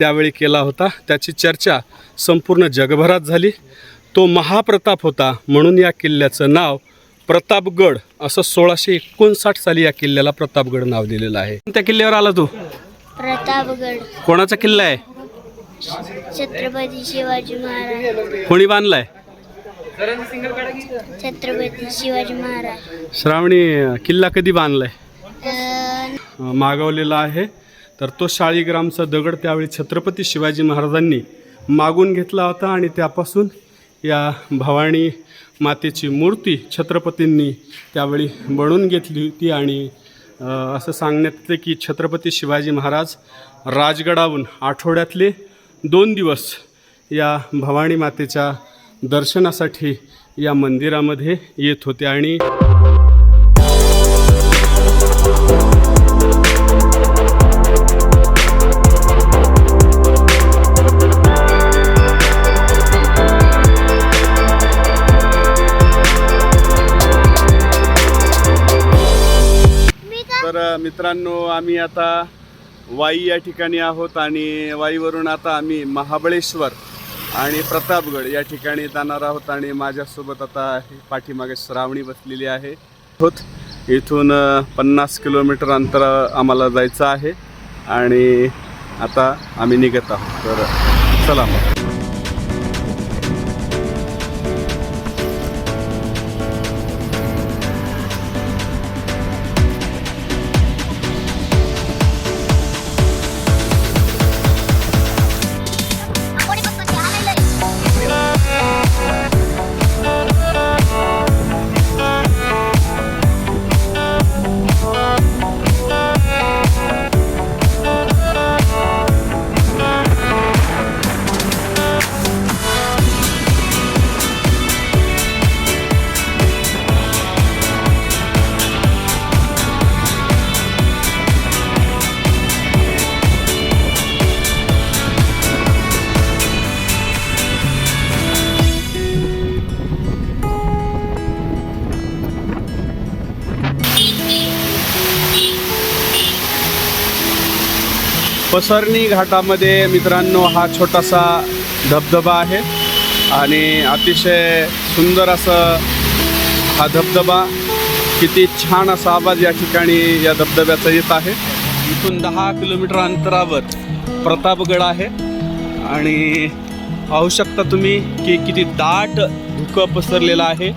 त्यावेळी केला होता. त्याची चर्चा संपूर्ण जगभरात झाली. तो महाप्रताप होता म्हणून या किल्ल्याचं नाव प्रतापगड असं सोळाशे एकोणसाठ साली या किल्ल्याला प्रतापगड नाव दिलेलं आहे. त्या किल्ल्यावर आला तू? प्रतापगड. कोणाचा किल्ला आहे? छत्रपती शिवाजी महाराज. कोणी बांधलाय? छत्रपती शिवाजी महाराज. श्रावणी किल्ला कधी बांधलाय? मागवलेला आहे. तर तो शाळीग्रामचा दगड त्यावेळी छत्रपती शिवाजी महाराजांनी मागून घेतला होता आणि त्यापासून या भवानी मातेची मूर्ती छत्रपतींनी त्यावेळी बनवून घेतली होती आणि असं सांगण्यात येते की छत्रपती शिवाजी महाराज राजगडाहून आठवड्यातले दोन दिवस या भवानी मातेच्या दर्शनासाठी या मंदिरामध्ये येत होते आणि मित्रांनो आम्ही आता वाई या ठिकाणी आहोत आणि वाईवरून आता आम्ही महाबळेश्वर आणि प्रतापगड या ठिकाणी जाणार आहोत आणि माझ्यासोबत आता पाठीमागे श्रावणी बसलेली आहे. होत इथून पन्नास किलोमीटर अंतर आम्हाला जायचं आहे आणि आता आम्ही निघत आहोत. तर चला मग. पसरणी घाटामध्ये मित्रांनो हा छोटासा धबधबा आहे आणि अतिशय सुंदर असं हा धबधबा किती छान असा आवाज या ठिकाणी या धबधब्याचा येत आहे. इथून दहा किलोमीटर अंतरावर प्रतापगड आहे आणि पाहू शकता तुम्ही की किती दाट धुकं पसरलेलं आहे.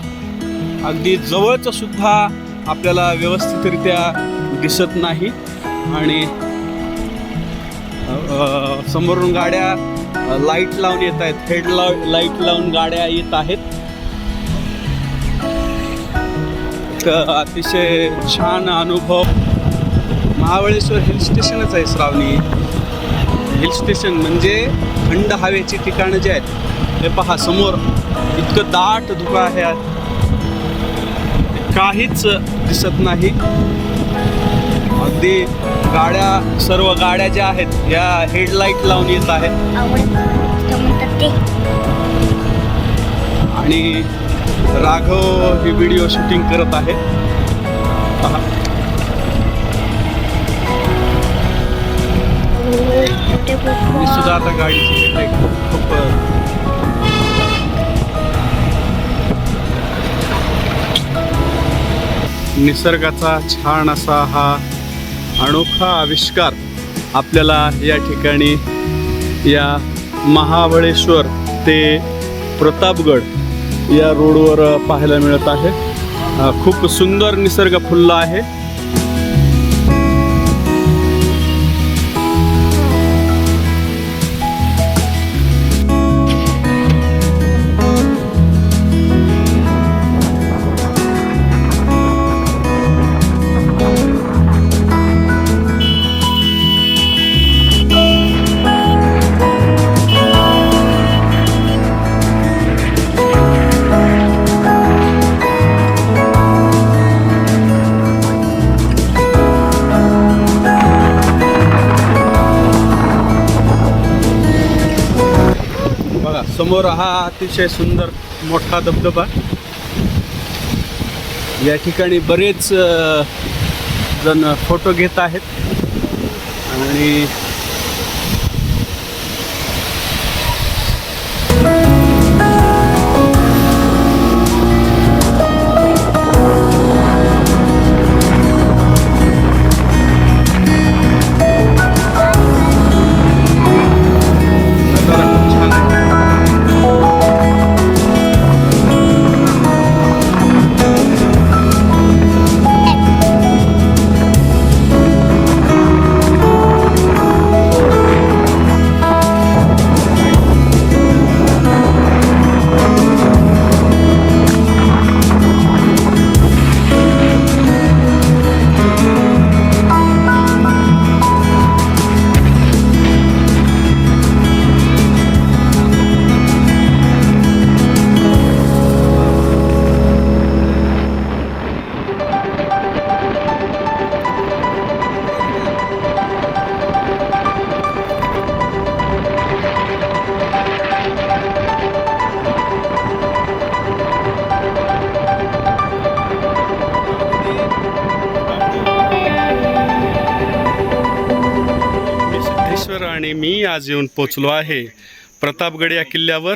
अगदी जवळचं सुद्धा आपल्याला व्यवस्थितरित्या दिसत नाही आणि समोरून गाड्या लाइट लावून येत आहेत. हेड लाइट लावून गाड्या येत आहेत. अतिशय छान अनुभव. महाबळेश्वर हिल स्टेशनच आहे श्रावणी. हिल स्टेशन म्हणजे थंड हवेची ठिकाणं जे आहेत हे पहा समोर. इतकं दाट धुकं आहे. काहीच दिसत नाही. अगदी गाड्या सर्व गाड्या ज्या आहेत या हेडलाईट लावून येत आहेत आणि राघव ही व्हिडिओ शूटिंग करत आहे पहा. मी सुद्धा आता गाडीची headlight खूप निसर्गाचा छान असा हा अनोखा आविष्कार आपल्याला या ठिकाणी या महाबळेश्वर ते प्रतापगड या रोडवर पाहायला मिळत आहे. खूप सुंदर निसर्ग फुलला आहे. समोर हा अतिशय सुंदर मोठा धबधबा. या ठिकाणी बरेच जण फोटो घेत आहेत. आणि आणि मी आज येऊन पोचलो आहे. प्रतापगड या किल्ल्यावर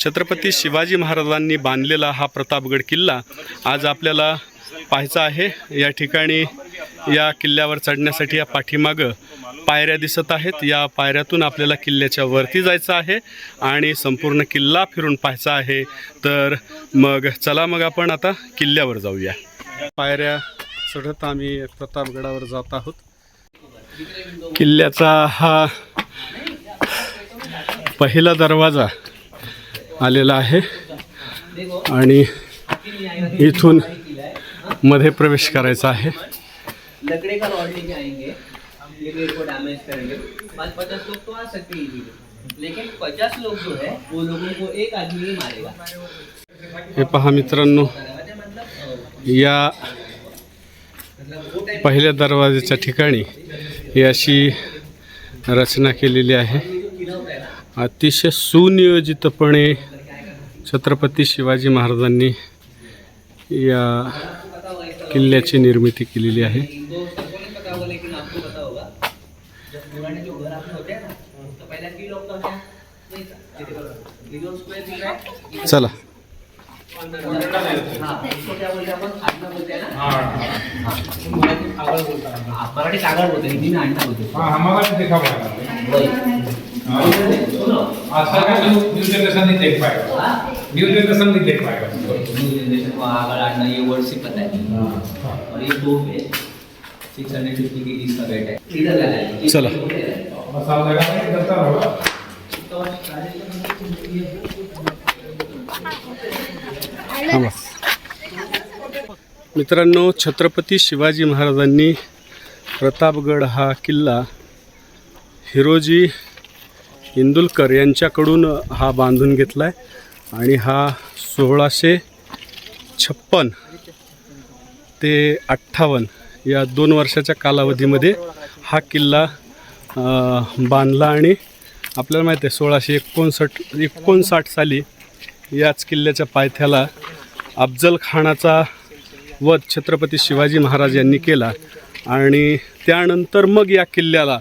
छत्रपती शिवाजी महाराजांनी बांधलेला हा प्रतापगड किल्ला आज आपल्याला पाहायचा आहे. या ठिकाणी या किल्ल्यावर चढण्यासाठी या पाठीमागं पायऱ्या दिसत आहेत. या पायऱ्यातून आपल्याला किल्ल्याच्या वरती जायचं आहे आणि संपूर्ण किल्ला फिरून पाहायचा आहे. तर मग चला मग आपण आता किल्ल्यावर जाऊया. पायऱ्या चढत आम्ही प्रतापगडावर जात आहोत. किल्ल्याचा हा पहिला दरवाजा आलेला आहे. आणि इथून मध्ये प्रवेश करायचा आहे. हे पहा मित्रांनो या पहिल्या दरवाजेच्या ठिकाणी ही अशी रचना केलेली आहे. अतिशय सुनियोजितपणे छत्रपती शिवाजी महाराजांनी या किल्ल्याची निर्मिती केलेली आहे. चला. हाँ. इसको क्या बोलते हैं अपन आडना बोलते हैं हाँ, हैं हाँ, हैं हैं. हाँ हमारा भी देखा पड़ा हाँ। सुनो आजकल का न्यू जनरेशन नहीं देख पाएगा न्यू जनरेशन नहीं देख पाएगा न्यू जनरेशन को आगड़ आडना ये वर्ड से पता है और ये दो पे six hundred fifty K G का रेट है इधर लगा है चलो। मसाला लगा के करता होगा थांबा मित्रांनो छत्रपती शिवाजी महाराजांनी प्रतापगड हा किल्ला हिरोजी इंदुलकर यांच्याकडून हा बांधून घेतला आहे आणि हा सोळाशे छप्पन ते अठ्ठावन्न या दोन वर्षाच्या कालावधीमध्ये हा किल्ला बांधला आणि आपल्याला माहिती आहे सोळाशे एकोणसाठ एकोणसाठ साली याच किल्ल्याच्या पायथ्याला अफजल खानाचा वध छत्रपती शिवाजी महाराज यांनी केला. आणि त्यानंतर मग या किल्ल्याला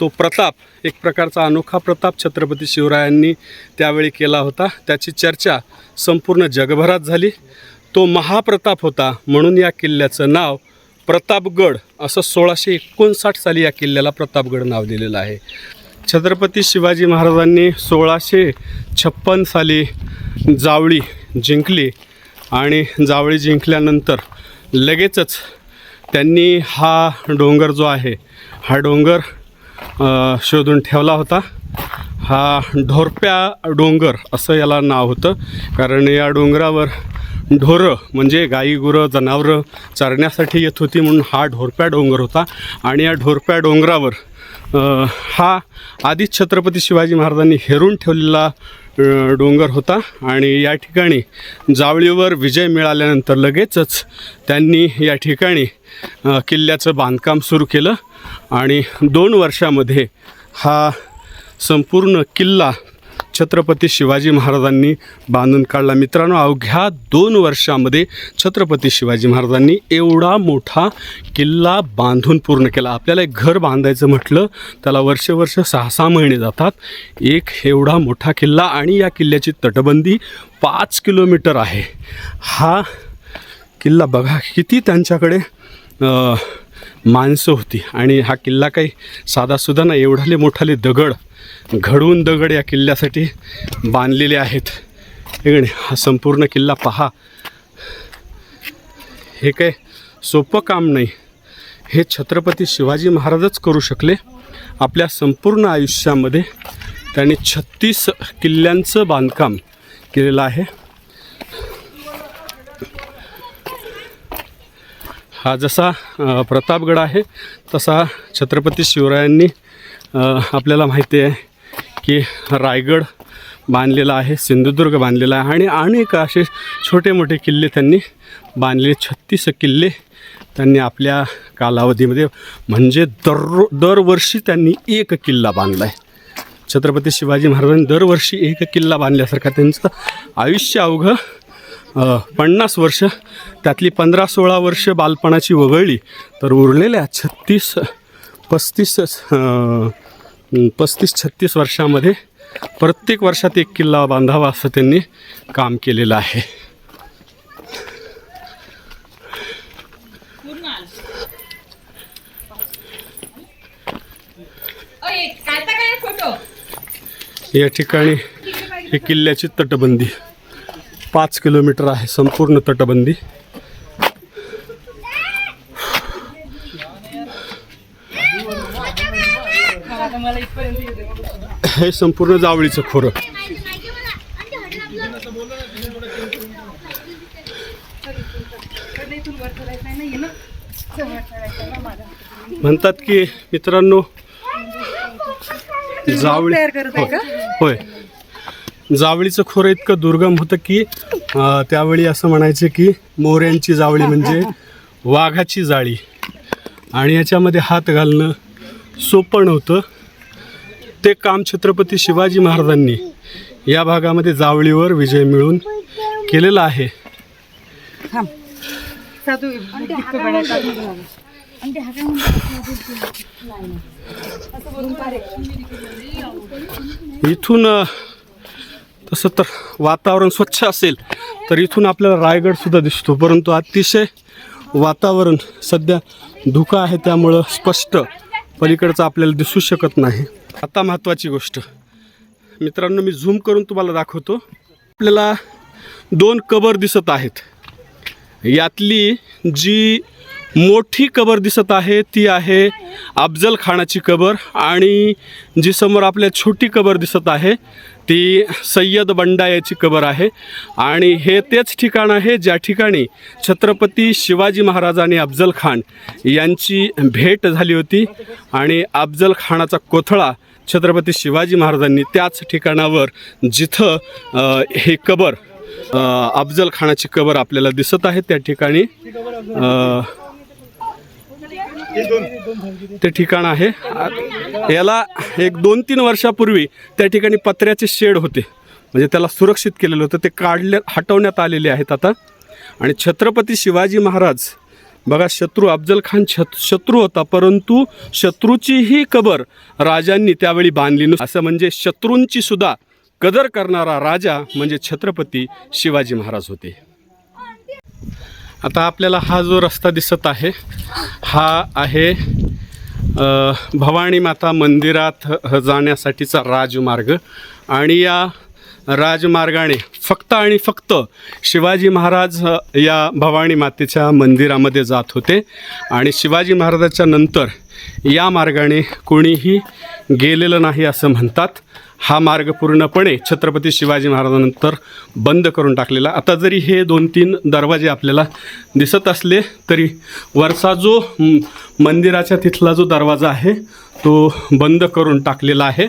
तो प्रताप एक प्रकारचा अनोखा प्रताप छत्रपती शिवरायांनी त्यावेळी केला होता. त्याची चर्चा संपूर्ण जगभरात झाली. तो महाप्रताप होता म्हणून या किल्ल्याचं नाव प्रतापगड असं सोळाशे एकोणसाठ साली या किल्ल्याला प्रतापगड नाव दिलेलं आहे. छत्रपती शिवाजी महाराजांनी सोळाशे छप्पन साली जावळी जिंकली आणि जावळी जिंकल्यानंतर लगेचच त्यांनी हा डोंगर जो आहे हा डोंगर शोधून ठेवला होता. हा ढोरप्या डोंगर असं याला नाव होतं. कारण या डोंगरावर ढोरं म्हणजे गाई गुरं जनावरं चरण्यासाठी येत होती म्हणून हा ढोरप्या डोंगर होता. आणि या ढोरप्या डोंगरावर हा आधीच छत्रपती शिवाजी महाराजांनी हेरून ठेवलेला डोंगर होता आणि या ठिकाणी जावळीवर विजय मिळाल्यानंतर लगेचच त्यांनी या ठिकाणी किल्ल्याचं बांधकाम सुरू केलं आणि दोन वर्षामध्ये हा संपूर्ण किल्ला छत्रपती शिवाजी महाराजांनी बांधून काढला. मित्रांनो अवघ्या दोन वर्षामध्ये छत्रपती शिवाजी महाराजांनी एवढा मोठा किल्ला बांधून पूर्ण केला. आपल्याला एक घर बांधायचं म्हटलं त्याला वर्ष वर्ष सहा सहा महिने जातात. एक एवढा मोठा किल्ला आणि या किल्ल्याची तटबंदी पाच किलोमीटर आहे. हा किल्ला बघा किती त्यांच्याकडे माणसं होती. आणि हा किल्ला काही साधासुद्धा ना एवढाले मोठाले दगड घडवून दगड या किल्ल्यासाठी बांधलेले आहेत. हे हा संपूर्ण किल्ला पहा. हे काय सोपं काम नाही. हे छत्रपती शिवाजी महाराजच करू शकले. आपल्या संपूर्ण आयुष्यामध्ये त्यांनी छत्तीस किल्ल्यांचं बांधकाम केलेलं आहे. हा जसा प्रतापगड आहे तसा छत्रपती शिवरायांनी आपल्याला माहिती आहे की रायगड बांधलेला आहे सिंधुदुर्ग बांधलेला आहे आणि अनेक असे छोटे मोठे किल्ले त्यांनी बांधले छत्तीस किल्ले त्यांनी आपल्या कालावधीमध्ये म्हणजे दररो दरवर्षी त्यांनी एक किल्ला बांधला आहे छत्रपती शिवाजी महाराजांनी दरवर्षी एक किल्ला बांधल्यासारखा त्यांचं आयुष्य अवघं पन्नास वर्ष त्यातली पंधरा सोळा वर्ष बालपणाची वगळली तर उरलेल्या छत्तीस पस्तीस पस्तीस छत्तीस वर्षामध्ये प्रत्येक वर्षात एक किल्ला बांधावा असं त्यांनी काम केलेलं आहे. या ठिकाणी ही किल्ल्याची तटबंदी. पाच किलोमीटर आहे संपूर्ण तटबंदी. हे संपूर्ण जावळीचं खोरं. म्हणतात की मित्रांनो जावळी होय. होय. जावळीचं खोरं इतकं दुर्गम होतं की त्यावेळी असं म्हणायचे की मोऱ्यांची जावळी म्हणजे वाघाची जाळी. आणि याच्यामध्ये हात घालणं सोपं नव्हतं. ते काम छत्रपती शिवाजी महाराजांनी या भागामध्ये जावळीवर विजय मिळवून केलेला आहे. इथून तसं तर वातावरण स्वच्छ असेल तर इथून आपल्याला रायगड सुद्धा दिसतो. परंतु अतिशय वातावरण सध्या धुकं आहे त्यामुळं स्पष्ट. पलीकडचं आपल्याला दिसू शकत नाही. आता महत्त्वाची गोष्ट. मित्रांनो मी झूम करून तुम्हाला दाखवतो. आपल्याला दोन कबर दिसत आहेत. यातली जी मोठी कबर दिसत आहे ती आहे अफजल खानाची कबर आणि जी समोर आपल्या छोटी कबर दिसत आहे ती सय्यद बंडा याची कबर आहे. आणि हे तेच ठिकाण आहे ज्या ठिकाणी छत्रपती शिवाजी महाराज आणि अफजल खान यांची भेट झाली होती. आणि अफजल खानाचा कोथळा छत्रपती शिवाजी महाराजांनी त्याच ठिकाणावर जिथं हे कबर अफजल खानाची कबर आपल्याला दिसत आहे त्या ठिकाणी ते ठिकाण आहे. याला एक दोन तीन वर्षापूर्वी त्या ठिकाणी पत्र्याचे शेड होते. म्हणजे त्याला सुरक्षित केलेलं होतं. ते काढले हटवण्यात आलेले आहेत आता. आणि छत्रपती शिवाजी महाराज बघा शत्रू अफजल खान छत शत्रू होता परंतु शत्रूचीही कबर राजांनी त्यावेळी बांधली नव्हती. असं म्हणजे शत्रूंची सुद्धा कदर करणारा राजा म्हणजे छत्रपती शिवाजी महाराज होते. आता आपल्याला हा जो रस्ता दिसत आहे हा आहे भवानी माता मंदिरात ह- जाण्यासाठीचा राजमार्ग. आणि या राजमार्गाने फक्त आणि फक्त शिवाजी महाराज या भवानी मातेच्या मंदिरामध्ये जात होते. आणि शिवाजी महाराजाच्या नंतर या मार्गाने कोणीही गेलेलं नाही असं म्हणतात. हा मार्ग पूर्णपणे छत्रपती शिवाजी महाराजांनंतर बंद करून टाकलेला. आता जरी हे दोन तीन दरवाजे आपल्याला दिसत असले तरी वरचा जो मंदिराच्या तिथला जो दरवाजा आहे तो बंद करून टाकलेला आहे.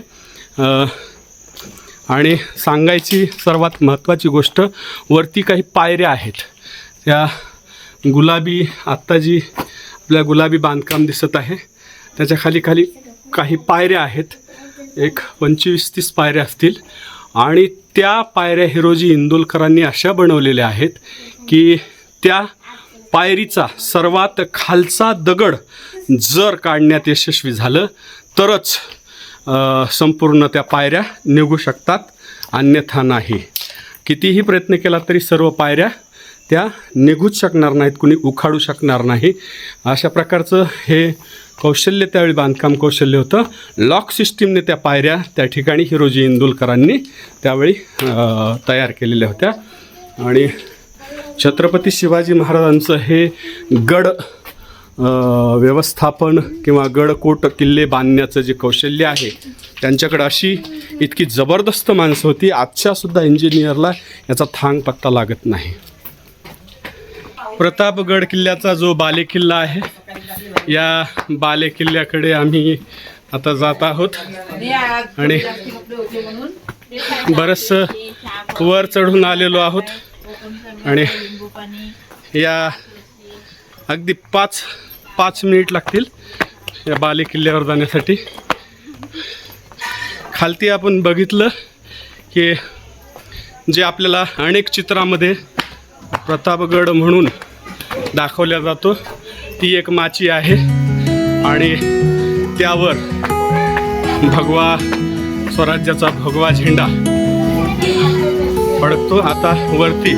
आणि सांगायची सर्वात महत्त्वाची गोष्ट वरती काही पायऱ्या आहेत. त्या गुलाबी आत्ता जी आपल्या गुलाबी बांधकाम दिसत आहे. त्याच्याखाली खाली काही पायऱ्या आहेत. एक पंचवीस तीस पायऱ्या असतील. आणि त्या पायऱ्या हिरोजी इंदोलकरांनी अशा बनवलेल्या आहेत की त्या पायरीचा सर्वात खालचा दगड जर काढण्यात यशस्वी झालं तरच संपूर्ण त्या पायऱ्या निघू शकतात. अन्यथा नाही. कितीही प्रयत्न केला तरी सर्व पायऱ्या त्या निघूच शकणार नाहीत कुणी उखाडू शकणार नाही. अशा प्रकारचं हे कौशल्य त्यावेळी बांधकाम कौशल्य होतं. लॉक सिस्टीमने त्या पायऱ्या त्या ठिकाणी हिरोजी इंदुलकरांनी त्यावेळी तयार केलेल्या होत्या. आणि छत्रपती शिवाजी महाराजांचं हे गड व्यवस्थापन किंवा गडकोट किल्ले बांधण्याचं जे कौशल्य आहे त्यांच्याकडं अशी इतकी जबरदस्त माणसं होती आजच्यासुद्धा इंजिनियरला याचा थांग पत्ता लागत नाही. प्रतापगड किल्ल्याचा जो बालेकिल्ला आहे या बाले किल्ल्याकडे आम्ही आता जात आहोत. आणि बरंचसं वर चढून आलेलो आहोत. आणि या अगदी पाच पाच मिनिट लागतील या बाले किल्ल्यावर जाण्यासाठी. खालती आपण बघितलं की जे आपल्याला अनेक चित्रामध्ये प्रतापगड म्हणून दाखवल्या जातो. ती एक माची आहे. आणि त्यावर भगवा स्वराज्याचा भगवा झेंडा फडकतो आता वरती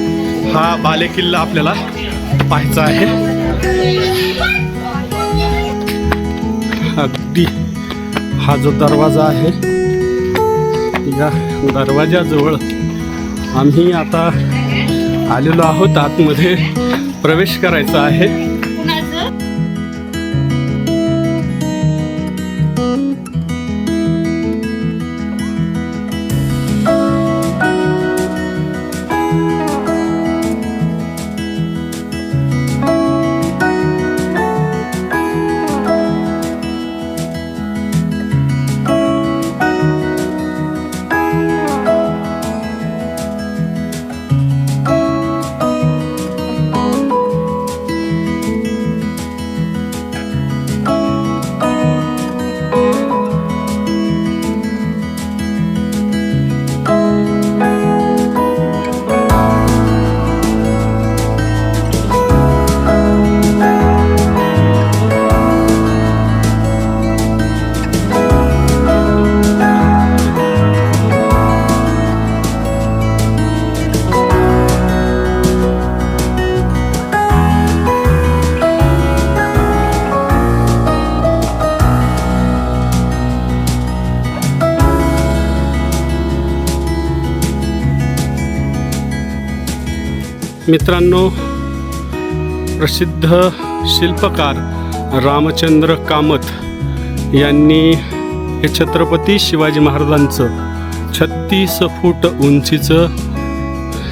हा बालेकिल्ला आपल्याला पाहायचा आहे. अगदी हा जो दरवाजा आहे या दरवाजाजवळ आम्ही आता आलेलो आहोत. आतमध्ये प्रवेश करायचा आहे. मित्रांनो प्रसिद्ध शिल्पकार रामचंद्र कामत यांनी हे छत्रपती शिवाजी महाराजांचं छत्तीस फूट उंचीचं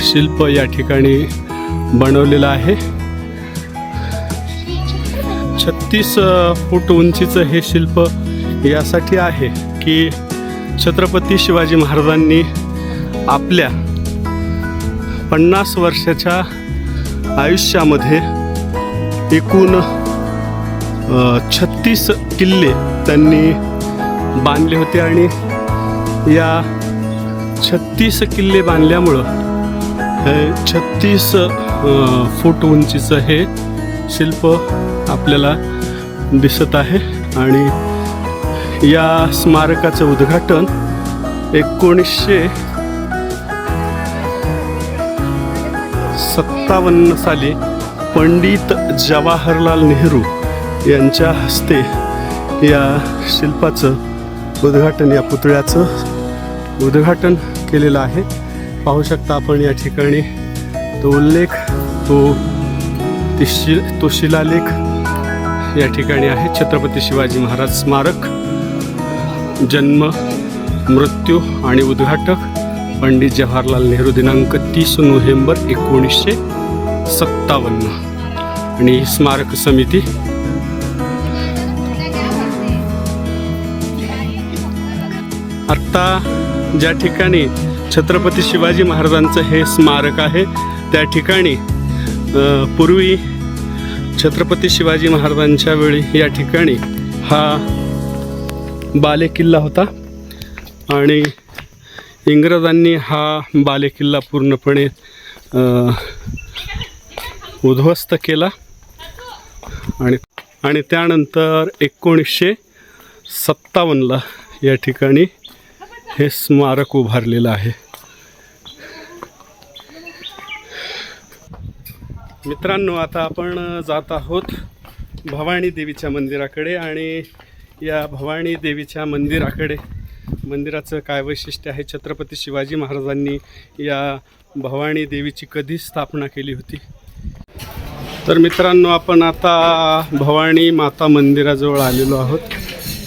शिल्प या ठिकाणी बनवलेलं आहे. छत्तीस फूट उंचीचं हे शिल्प यासाठी आहे की छत्रपती शिवाजी महाराजांनी आपल्या पन्नास वर्षाच्या आयुष्यामध्ये एकूण छत्तीस किल्ले त्यांनी बांधले होते आणि या छत्तीस किल्ले बांधल्यामुळं हे छत्तीस फूट उंचीचं हे शिल्प आपल्याला दिसत आहे आणि या स्मारकाचं उद्घाटन एकोणीसशे सत्तावन्न साली पंडित जवाहरलाल नेहरू यांच्या हस्ते या शिल्पाचं उद्घाटन या पुतळ्याचं उद्घाटन केलेलं आहे. पाहू शकता आपण या ठिकाणी तो उल्लेख तो ती शि तो शिलालेख या ठिकाणी आहे. छत्रपती शिवाजी महाराज स्मारक जन्म मृत्यू आणि उद्घाटक पंडित जवाहरलाल नेहरू दिनांक तीस नोव्हेंबर एकोणीसशे सत्तावन्न. आणि स्मारक समिती आत्ता ज्या ठिकाणी छत्रपती शिवाजी महाराजांचं हे स्मारक आहे त्या ठिकाणी पूर्वी छत्रपती शिवाजी महाराजांच्या वेळी या ठिकाणी हा बालेकिल्ला होता. आणि इंग्रजांनी हा बालेकिल्ला पूर्णपणे उद्ध्वस्त केला. आणि आणि त्यानंतर एकोणीसशे सत्तावन्नला या ठिकाणी हे स्मारक उभारलेलं आहे. मित्रांनो आता आपण जात आहोत भवानी देवीच्या मंदिराकडे आणि या भवानी देवीच्या मंदिराकडे मंदिराचं काय वैशिष्ट्य आहे? छत्रपती शिवाजी महाराजांनी या भवानी देवीची कधी स्थापना केली होती? तर मित्रांनो आपण आता भवानी माता मंदिराजवळ आलेलो आहोत.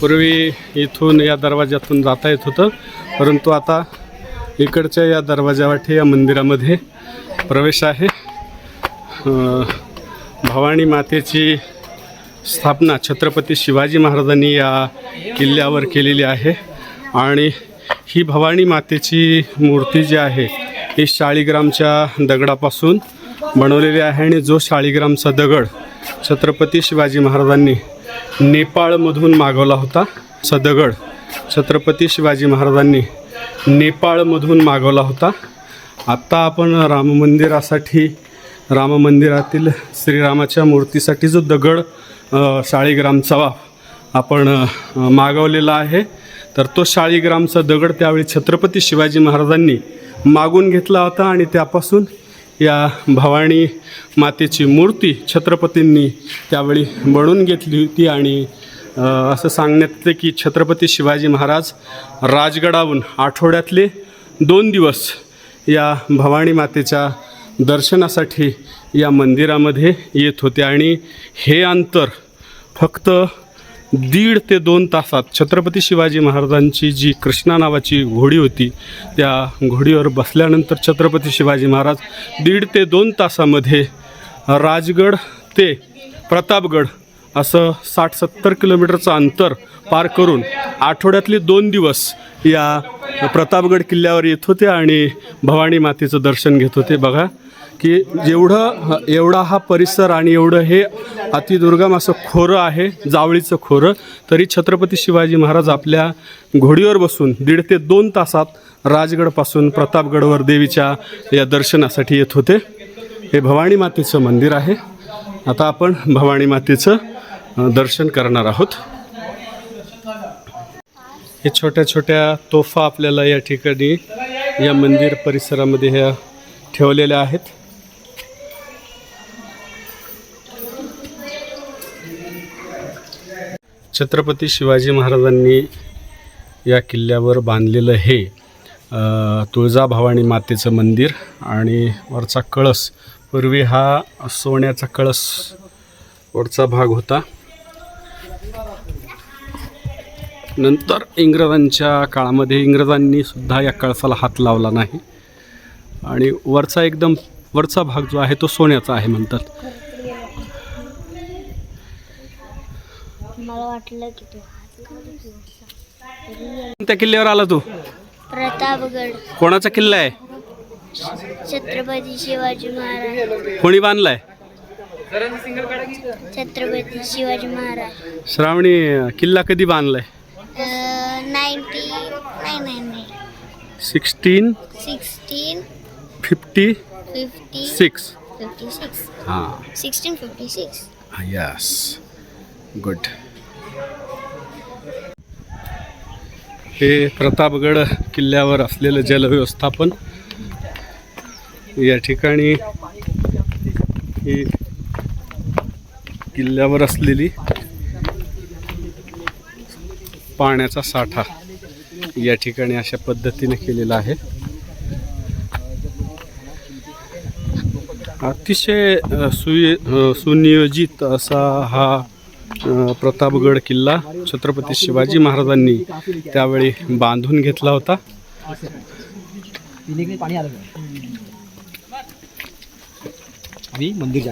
पूर्वी इथून या दरवाज्यातून जाता येत होतं. परंतु आता इकडच्या या दरवाजावाठी या मंदिरामध्ये प्रवेश आहे. भवानी मातेची स्थापना छत्रपती शिवाजी महाराजांनी या किल्ल्यावर केलेली आहे. आणि ही भवानी मातेची मूर्ती जी आहे ही शाळीग्रामच्या दगडापासून बनवलेली आहे आणि जो शाळीग्रामचा दगड छत्रपती शिवाजी महाराजांनी नेपाळमधून मागवला होता चा दगड छत्रपती शिवाजी महाराजांनी नेपाळमधून मागवला होता. आत्ता आपण राम मंदिरासाठी राम मंदिरातील श्रीरामाच्या मूर्तीसाठी जो दगड शाळीग्रामचा शाळीग्रामचा आपण मागवलेला आहे तर तो शाळीग्रामचा दगड त्यावेळी छत्रपती शिवाजी महाराजांनी मागून घेतला होता आणि त्यापासून या भवानी मातेची मूर्ती छत्रपतींनी त्यावेळी बनवून घेतली होती आणि असं सांगण्यात येते की छत्रपती शिवाजी महाराज राजगडाहून आठवड्यातले दोन दिवस या भवानी मातेच्या दर्शनासाठी या मंदिरामध्ये येत होते आणि हे अंतर फक्त दीड ते दोन तासात छत्रपती शिवाजी महाराजांची जी कृष्णा नावाची घोडी होती त्या घोडीवर बसल्यानंतर छत्रपती शिवाजी महाराज दीड ते दोन तासामध्ये राजगड ते प्रतापगड असं साठ सत्तर किलोमीटरचं अंतर पार करून आठवड्यातले दोन दिवस या प्रतापगड किल्ल्यावर येत होते आणि भवानी मातेचं दर्शन घेत होते. बघा की जेवढं एवढा हा परिसर आणि एवढं हे अतिदुर्गम असं खोरं आहे जावळीचं खोरं तरी छत्रपती शिवाजी महाराज आपल्या घोडीवर बसून दीड ते दोन तासात राजगडपासून प्रतापगडवर देवीच्या या दर्शनासाठी येत होते. हे भवानी मातेचं मंदिर आहे. आता आपण भवानी मातेचं दर्शन करणार आहोत. हे छोट्या छोट्या तोफा आपल्याला या ठिकाणी या मंदिर परिसरामध्ये ह्या ठेवलेल्या आहेत. छत्रपती शिवाजी महाराजांनी या किल्ल्यावर बांधलेलं हे तुळजाभवानी मातेचं मंदिर आणि वरचा कळस. पूर्वी हा सोन्याचा कळस वरचा भाग होता. नंतर इंग्रजांच्या काळामध्ये इंग्रजांनी सुद्धा या कळसाला हात लावला नाही. आणि वरचा एकदम वरचा भाग जो आहे तो सोन्याचा आहे म्हणतात. वाटलं की तू त्या किल्ल्यावर आला तू? प्रतापगड. कोणाचा किल्ला आहे? छत्रपती शिवाजी महाराज. कोणी बांधलाय? छत्रपती शिवाजी महाराज. श्रावणी किल्ला कधी बांधलाय? नाईन्टी नाही नाही नाही. Sixteen? Sixteen fifty? Fifty six? Fifty six. हां. Sixteen fifty six. Yes good हे प्रतापगड किल्ल्यावर असलेलं जलव्यवस्थापन. या ठिकाणी ही किल्ल्यावर असलेली पाण्याचा साठा या ठिकाणी अशा पद्धतीने केलेला आहे. अतिशय सुय सुनियोजित असा हा प्रतापगड किल्ला छत्रपती शिवाजी महाराजांनी त्यावेळी बांधून घेतला होता. मंदिर